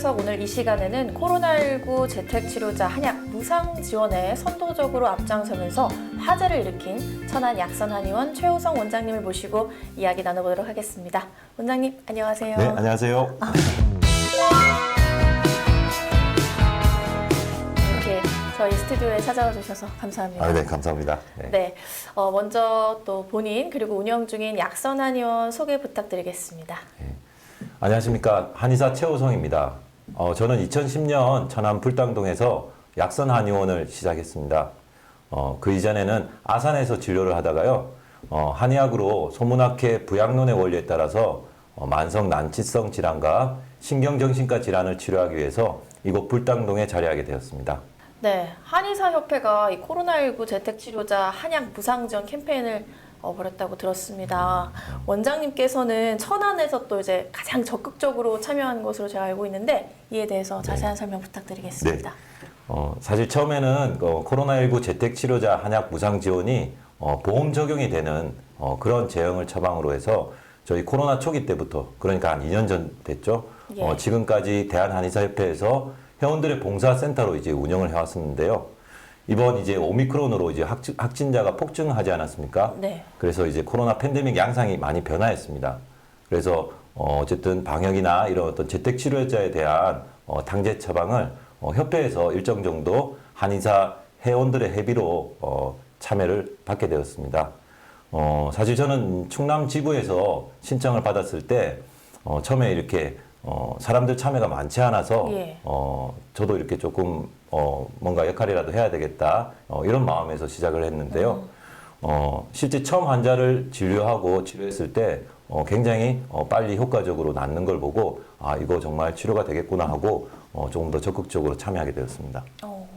그래서 오늘 이 시간에는 코로나19 재택치료자 한약 무상 지원에 선도적으로 앞장서면서 화제를 일으킨 천안 약선 한의원 최호성 원장님을 모시고 이야기 나눠보도록 하겠습니다. 원장님 안녕하세요. 네, 안녕하세요. 이렇게 저희 스튜디오에 찾아와 주셔서 감사합니다. 아, 네, 감사합니다. 네. 네, 어, 먼저 또 본인 그리고 운영 중인 약선 한의원 소개 부탁드리겠습니다. 안녕하십니까. 한의사 최호성입니다. 어, 저는 2010년 천안 불당동에서 약선 한의원을 시작했습니다. 어, 그 이전에는 아산에서 진료를 하다가요. 어, 한의학으로 소문학회 부양론의 원리에 따라서 어, 만성 난치성 질환과 신경정신과 질환을 치료하기 위해서 이곳 불당동에 자리하게 되었습니다. 네, 한의사협회가 이 코로나19 재택치료자 한약 무상 지원 캠페인을 어, 벌였다고 들었습니다. 원장님께서는 천안에서 또 이제 가장 적극적으로 참여한 것으로 제가 알고 있는데 이에 대해서 자세한 설명 부탁드리겠습니다. 어, 사실 처음에는 어, 코로나19 재택치료자 한약 무상 지원이 어, 보험 적용이 되는 어, 그런 제형을 처방으로 해서 저희 코로나 초기 때부터 그러니까 한 2년 전 됐죠. 예. 어, 지금까지 대한한의사협회에서 회원들의 봉사센터로 이제 운영을 해왔었는데요. 이번 이제 오미크론으로 이제 확진, 확진 자가 폭증하지 않았습니까? 네. 그래서 이제 코로나 팬데믹 양상이 많이 변화했습니다. 그래서 어, 어쨌든 방역이나 이런 어떤 재택 치료자에 대한 어, 당제 처방을 어, 협회에서 일정 정도 한의사 회원들의 회비로 어, 참여를 받게 되었습니다. 어, 사실 저는 충남 지구에서 신청을 받았을 때 어, 처음에 이렇게 어, 사람들 참여가 많지 않아서 예. 어, 저도 이렇게 조금 어, 뭔가 역할이라도 해야 되겠다 어, 이런 마음에서 시작을 했는데요. 어, 실제 처음 환자를 진료하고 치료했을 때 어, 굉장히 어, 빨리 효과적으로 낫는 걸 보고 아 이거 정말 치료가 되겠구나 하고 어, 조금 더 적극적으로 참여하게 되었습니다. 어,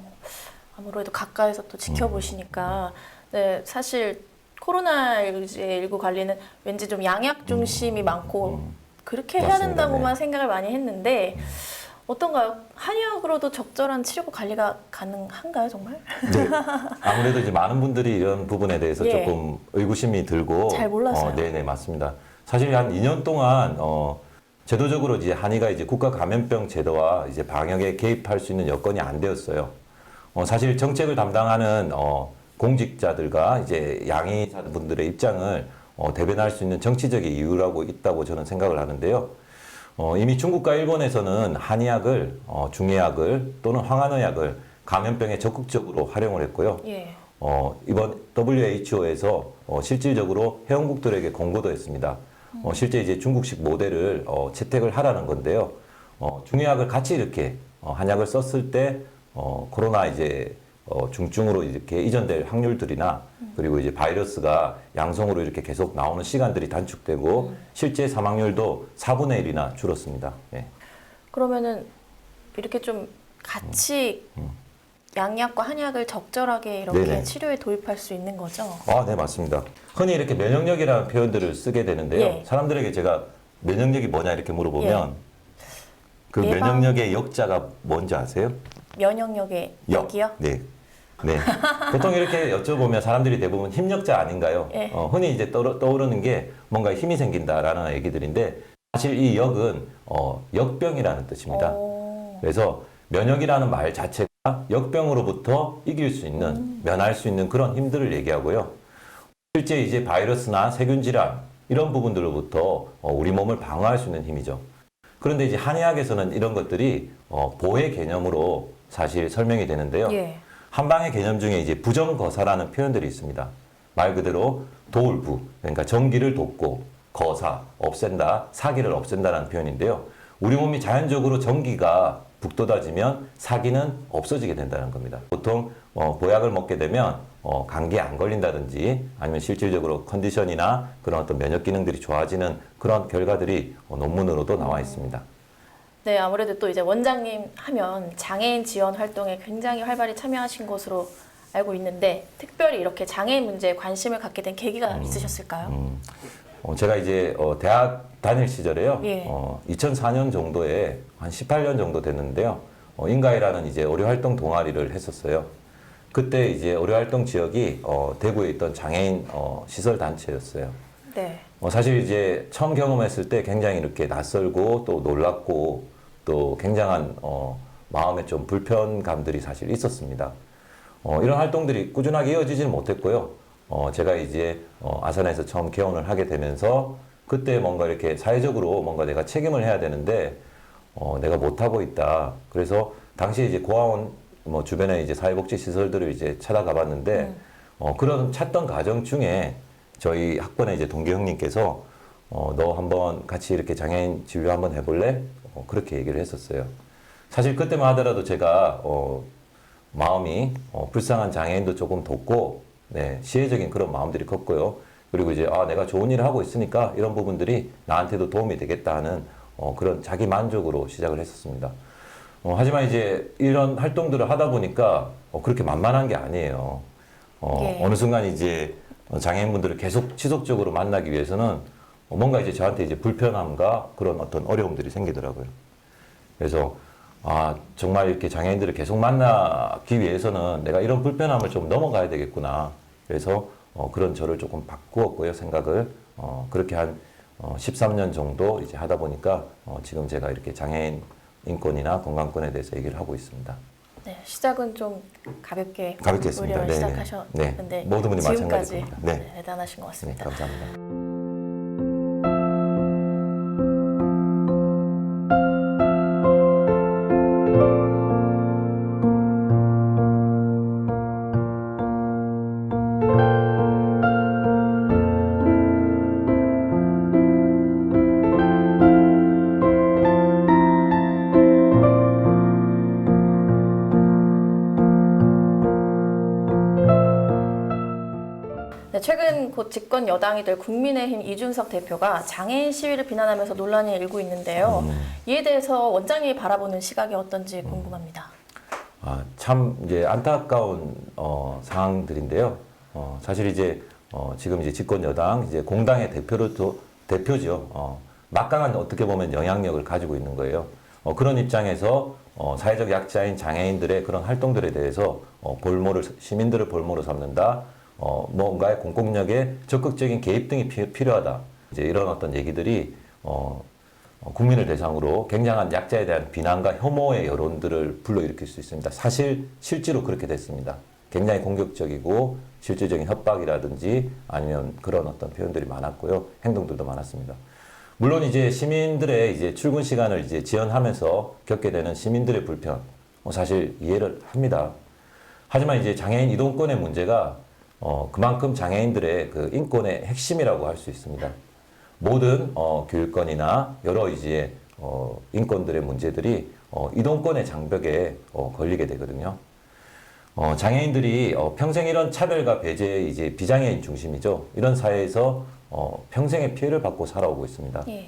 아무래도 가까이서 또 지켜보시니까 네, 사실 코로나 19 관리는 왠지 좀 양약 중심이 많고 그렇게 해야 맞습니다. 된다고만 네. 생각을 많이 했는데 어떤가요? 한의학으로도 적절한 치료과 관리가 가능한가요, 정말? 네. 아무래도 이제 많은 분들이 이런 부분에 대해서 예. 조금 의구심이 들고 잘 몰랐어요. 어, 네네 맞습니다. 사실 한 2년 동안 어, 제도적으로 이제 한의가 이제 국가 감염병 제도와 이제 방역에 개입할 수 있는 여건이 안 되었어요. 어, 사실 정책을 담당하는 어, 공직자들과 이제 양의사분들의 입장을 어, 대변할 수 있는 정치적인 이유라고 있다고 저는 생각을 하는데요. 어, 이미 중국과 일본에서는 한의학을 어, 중의학을 또는 황한의학을 감염병에 적극적으로 활용을 했고요. 예. 어, 이번 WHO에서 어, 실질적으로 회원국들에게 공고도 했습니다. 어, 실제 이제 중국식 모델을 어, 채택을 하라는 건데요. 어, 중의학을 같이 이렇게 어, 한약을 썼을 때 어, 코로나 이제 어, 중증으로 이렇게 이전될 확률들이나 그리고 이제 바이러스가 양성으로 이렇게 계속 나오는 시간들이 단축되고 실제 사망률도 4분의 1이나 줄었습니다. 예. 그러면은 이렇게 좀 같이 양약과 한약을 적절하게 이렇게 음, 네네. 치료에 도입할 수 있는 거죠? 아, 네, 맞습니다. 흔히 이렇게 면역력이라는 표현들을 쓰게 되는데요. 예. 사람들에게 제가 면역력이 뭐냐 이렇게 물어보면 그 예방- 면역력의 역자가 뭔지 아세요? 면역력의 역이요? 네. 네. 보통 이렇게 여쭤보면 사람들이 대부분 힘력자 아닌가요? 예. 어, 흔히 이제 떠오르, 떠오르는 게 뭔가 힘이 생긴다라는 얘기들인데 사실 이 역은 어, 역병이라는 뜻입니다. 오. 그래서 면역이라는 말 자체가 역병으로부터 이길 수 있는, 면할 수 있는 그런 힘들을 얘기하고요. 실제 이제 바이러스나 세균 질환 이런 부분들로부터 어, 우리 몸을 방어할 수 있는 힘이죠. 그런데 이제 한의학에서는 이런 것들이 어, 보혜 개념으로 사실 설명이 되는데요. 예. 한방의 개념 중에 이제 부정거사라는 표현들이 있습니다. 말 그대로 도울부, 그러니까 전기를 돕고 거사, 없앤다, 사기를 없앤다라는 표현인데요. 우리 몸이 자연적으로 전기가 북돋아지면 사기는 없어지게 된다는 겁니다. 보통 어, 보약을 먹게 되면 어, 감기에 안 걸린다든지 아니면 실질적으로 컨디션이나 그런 어떤 면역 기능들이 좋아지는 그런 결과들이 어, 논문으로도 나와 있습니다. 네, 아무래도 또 이제 원장님 하면 장애인 지원 활동에 굉장히 활발히 참여하신 것으로 알고 있는데 특별히 이렇게 장애인 문제에 관심을 갖게 된 계기가 있으셨을까요? 음, 어, 제가 이제 어, 대학 다닐 시절에요. 예. 어, 2004년 정도에 한 18년 정도 됐는데요. 어, 인가이라는 이제 의료활동 동아리를 했었어요. 그때 이제 의료활동 지역이 어, 대구에 있던 장애인 어, 시설 단체였어요. 네. 어, 사실 이제 처음 경험했을 때 굉장히 이렇게 낯설고 또 놀랍고 또 굉장한 어, 마음의 좀 불편감들이 사실 있었습니다. 어, 이런 활동들이 꾸준하게 이어지지는 못했고요. 어, 제가 이제 어, 아산에서 처음 개원을 하게 되면서 그때 뭔가 이렇게 사회적으로 뭔가 내가 책임을 해야 되는데 어, 내가 못하고 있다. 그래서 당시 이제 고아원 뭐 주변에 이제 사회복지 시설들을 이제 찾아가 봤는데 어, 그런 찾던 과정 중에 저희 학번에 이제 동기 형님께서 어, 너 한번 같이 이렇게 장애인 진료 한번 해볼래? 어, 그렇게 얘기를 했었어요. 사실 그때만 하더라도 제가 어, 마음이 어, 불쌍한 장애인도 조금 돕고 네, 시혜적인 그런 마음들이 컸고요. 그리고 이제 아 내가 좋은 일을 하고 있으니까 이런 부분들이 나한테도 도움이 되겠다 하는 어, 그런 자기 만족으로 시작을 했었습니다. 어, 하지만 이제 이런 활동들을 하다 보니까 어, 그렇게 만만한 게 아니에요. 어, 예. 어느 순간 이제 장애인분들을 계속 지속적으로 만나기 위해서는 어, 뭔가 이제 저한테 이제 불편함과 그런 어떤 어려움들이 생기더라고요. 그래서 아 정말 이렇게 장애인들을 계속 만나기 위해서는 내가 이런 불편함을 좀 넘어가야 되겠구나. 그래서 어, 그런 저를 조금 바꾸었고요 생각을 어, 그렇게 한 어, 13년 정도 이제 하다 보니까 어, 지금 제가 이렇게 장애인 인권이나 건강권에 대해서 얘기를 하고 있습니다. 네, 시작은 좀 가볍게 가볍게 했습니다. 네, 네. 시작하셨는데 네, 모든 분이 겁니다. 네. 네, 대단하신 것 네, 같습니다. 감사합니다. 곧 집권 여당이 될 국민의힘 이준석 대표가 장애인 시위를 비난하면서 논란이 일고 있는데요. 음. 이에 대해서 원장님이 바라보는 시각이 어떤지 궁금합니다. 아, 참 이제 안타까운 어, 상황들인데요. 어, 사실 이제 어, 지금 이제 집권 여당 이제 공당의 대표로 또 대표죠. 어, 막강한 어떻게 보면 영향력을 가지고 있는 거예요. 어, 그런 입장에서 어, 사회적 약자인 장애인들의 그런 활동들에 대해서 어, 볼모를 시민들을 볼모로 삼는다. 어, 뭔가의 공공력에 적극적인 개입 등이 피- 필요하다. 이제 이런 어떤 얘기들이 어, 어, 국민을 대상으로 굉장한 약자에 대한 비난과 혐오의 여론들을 불러일으킬 수 있습니다. 사실 실제로 그렇게 됐습니다. 굉장히 공격적이고 실질적인 협박이라든지 아니면 그런 어떤 표현들이 많았고요. 행동들도 많았습니다. 물론 이제 시민들의 이제 출근 시간을 이제 지연하면서 겪게 되는 시민들의 불편, 어, 사실 이해를 합니다. 하지만 이제 장애인 이동권의 문제가 어, 그만큼 장애인들의 그 인권의 핵심이라고 할 수 있습니다. 모든 어, 교육권이나 여러 이제 어, 인권들의 문제들이 어, 이동권의 장벽에 어, 걸리게 되거든요. 어, 장애인들이 어, 평생 이런 차별과 배제의 이제 비장애인 중심이죠. 이런 사회에서 어, 평생의 피해를 받고 살아오고 있습니다. 예.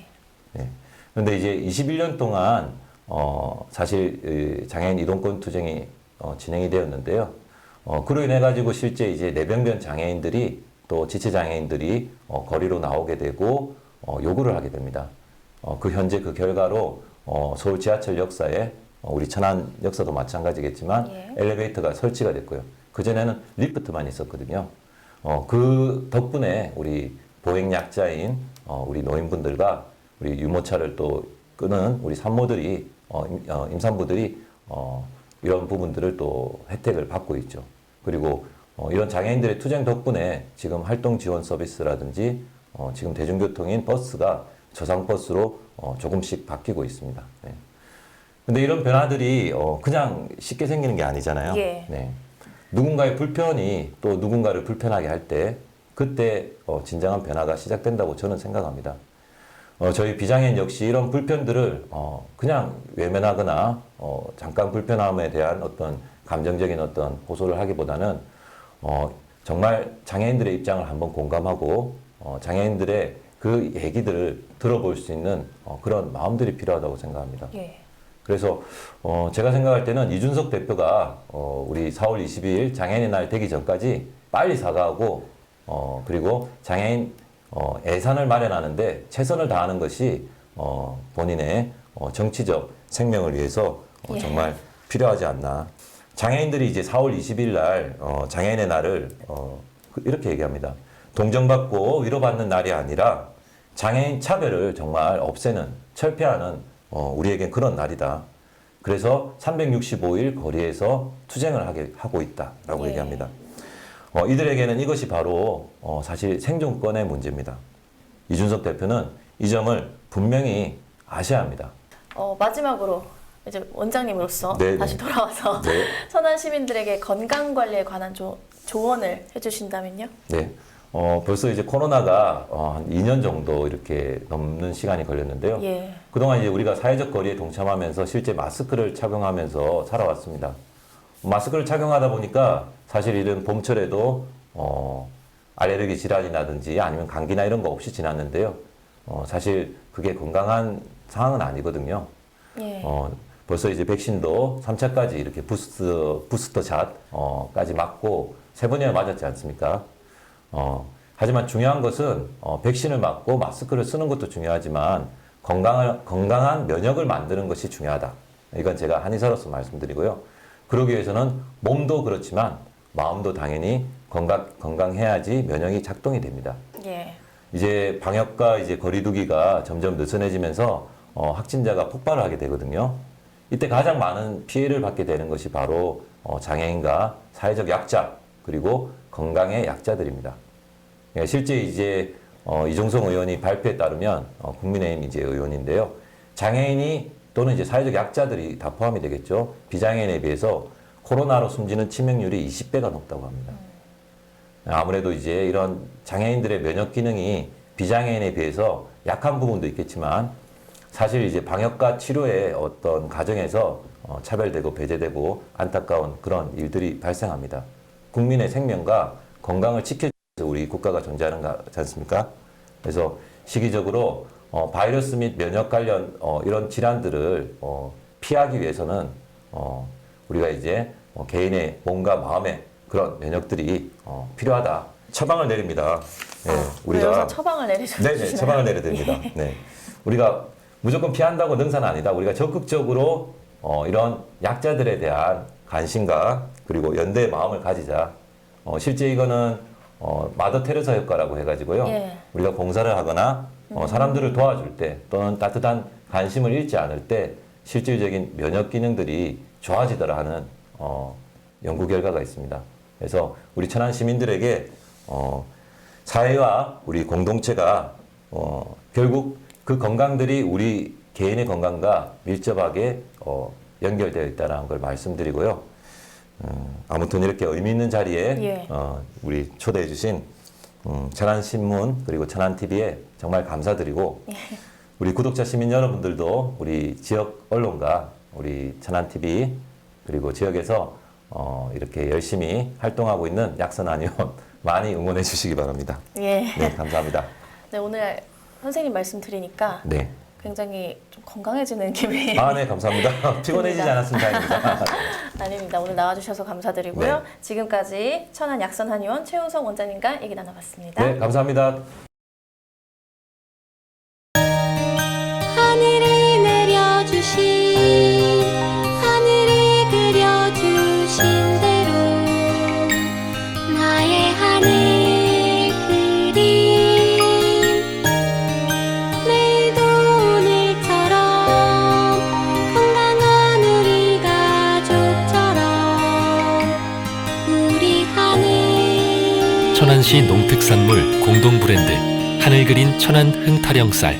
네. 그런데 이제 21년 동안 어, 사실 이 장애인 이동권 투쟁이 어, 진행이 되었는데요. 어, 그로 인해 가지고 실제 이제 내병변 장애인들이 또 지체 장애인들이 어, 거리로 나오게 되고 어, 요구를 하게 됩니다. 어, 그 현재 그 결과로 어, 서울 지하철 역사에 어, 우리 천안 역사도 마찬가지겠지만 예. 엘리베이터가 설치가 됐고요. 그 전에는 리프트만 있었거든요. 어, 그 덕분에 우리 보행 약자인 어, 우리 노인분들과 우리 유모차를 또 끄는 우리 산모들이 어, 임, 어, 임산부들이 어, 이런 부분들을 또 혜택을 받고 있죠. 그리고 어, 이런 장애인들의 투쟁 덕분에 지금 활동 지원 서비스라든지 어, 지금 대중교통인 버스가 저상 버스로 어, 조금씩 바뀌고 있습니다. 네. 근데 이런 변화들이 어, 그냥 쉽게 생기는 게 아니잖아요. 예. 네. 누군가의 불편이 또 누군가를 불편하게 할 때 그때 어, 진정한 변화가 시작된다고 저는 생각합니다. 어, 저희 비장애인 역시 이런 불편들을 어, 그냥 외면하거나 어, 잠깐 불편함에 대한 어떤 감정적인 어떤 호소를 하기보다는 어, 정말 장애인들의 입장을 한번 공감하고 어, 장애인들의 그 얘기들을 들어볼 수 있는 어, 그런 마음들이 필요하다고 생각합니다. 예. 그래서 어, 제가 생각할 때는 이준석 대표가 어, 우리 4월 22일 장애인의 날 되기 전까지 빨리 사과하고 어, 그리고 장애인 어, 예산을 마련하는데 최선을 다하는 것이 어, 본인의 어, 정치적 생명을 위해서 어, 예. 정말 필요하지 않나. 장애인들이 이제 4월 20일 날 어, 장애인의 날을 어, 그- 이렇게 얘기합니다. 동정받고 위로받는 날이 아니라 장애인 차별을 정말 없애는 철폐하는 어, 우리에겐 그런 날이다. 그래서 365일 거리에서 투쟁을 하게 하고 있다라고 예. 얘기합니다. 어, 이들에게는 이것이 바로 어, 사실 생존권의 문제입니다. 이준석 대표는 이 점을 분명히 아셔야 합니다. 어, 마지막으로 이제 원장님으로서 네, 네. 다시 돌아와서 네. 천안 시민들에게 건강 관리에 관한 조, 조언을 해주신다면요? 네. 어, 벌써 이제 코로나가 어, 한 2년 정도 이렇게 넘는 시간이 걸렸는데요. 예. 그동안 이제 우리가 사회적 거리에 동참하면서 실제 마스크를 착용하면서 살아왔습니다. 마스크를 착용하다 보니까 사실 이런 봄철에도 어, 알레르기 질환이라든지 아니면 감기나 이런 거 없이 지났는데요. 어, 사실 그게 건강한 상황은 아니거든요. 예. 어, 벌써 이제 백신도 3차까지 이렇게 부스터, 부스터 샷까지 맞고 세 번이나 맞았지 않습니까? 어, 하지만 중요한 것은 어, 백신을 맞고 마스크를 쓰는 것도 중요하지만 건강을, 건강한 면역을 만드는 것이 중요하다. 이건 제가 한의사로서 말씀드리고요. 그러기 위해서는 몸도 그렇지만 마음도 당연히 건강, 건강해야지 면역이 작동이 됩니다. 예. 이제 방역과 이제 거리두기가 점점 느슨해지면서 어, 확진자가 폭발을 하게 되거든요. 이때 가장 많은 피해를 받게 되는 것이 바로 어, 장애인과 사회적 약자 그리고 건강의 약자들입니다. 예, 실제 이제 어, 이종성 의원이 발표에 따르면 어, 국민의힘 이제 의원인데요. 장애인이 또는 이제 사회적 약자들이 다 포함이 되겠죠. 비장애인에 비해서 코로나로 숨지는 치명률이 20배가 높다고 합니다. 아무래도 이제 이런 장애인들의 면역 기능이 비장애인에 비해서 약한 부분도 있겠지만 사실 이제 방역과 치료의 어떤 과정에서 어, 차별되고 배제되고 안타까운 그런 일들이 발생합니다. 국민의 생명과 건강을 위해서 우리 국가가 존재하는 거지 않습니까? 그래서 시기적으로 어, 바이러스 및 면역 관련 어, 이런 질환들을 어, 피하기 위해서는 어, 우리가 이제 어, 개인의 몸과 마음의 그런 면역들이 어, 필요하다. 처방을 내립니다. 예, 왜 여기서 처방을 내리셨나요? 네네, 처방을 내려야 됩니다. 네. 우리가 무조건 피한다고 능사는 아니다. 우리가 적극적으로 어, 이런 약자들에 대한 관심과 그리고 연대의 마음을 가지자. 어, 실제 이거는 어, 마더 테레사 효과라고 해가지고요. 예. 우리가 봉사를 하거나 어, 사람들을 도와줄 때 또는 따뜻한 관심을 잃지 않을 때 실질적인 면역 기능들이 좋아지더라 하는 어, 연구 결과가 있습니다. 그래서 우리 천안 시민들에게 어, 사회와 우리 공동체가 어, 결국 그 건강들이 우리 개인의 건강과 밀접하게 어, 연결되어 있다는 걸 말씀드리고요. 음, 아무튼 이렇게 의미 있는 자리에 예. 어, 우리 초대해 주신 음, 천안신문 그리고 천안TV에 정말 감사드리고 우리 구독자 시민 여러분들도 우리 지역 언론과 우리 천안TV 그리고 지역에서 어, 이렇게 열심히 활동하고 있는 약선 한의원 많이 응원해 주시기 바랍니다. 예. 네, 감사합니다. 네, 오늘 선생님 말씀 들으니까 네. 굉장히 좀 건강해지는 기분이 아, 네, 감사합니다. 피곤해지지 않았으면 다행입니다. 아닙니다. 오늘 나와주셔서 감사드리고요. 네. 지금까지 천안 약선 한의원 최우성 원장님과 얘기 나눠봤습니다. 네, 감사합니다. 하늘이 내려주신 천안시 농특산물 공동 브랜드 하늘그린 천안 흥타령쌀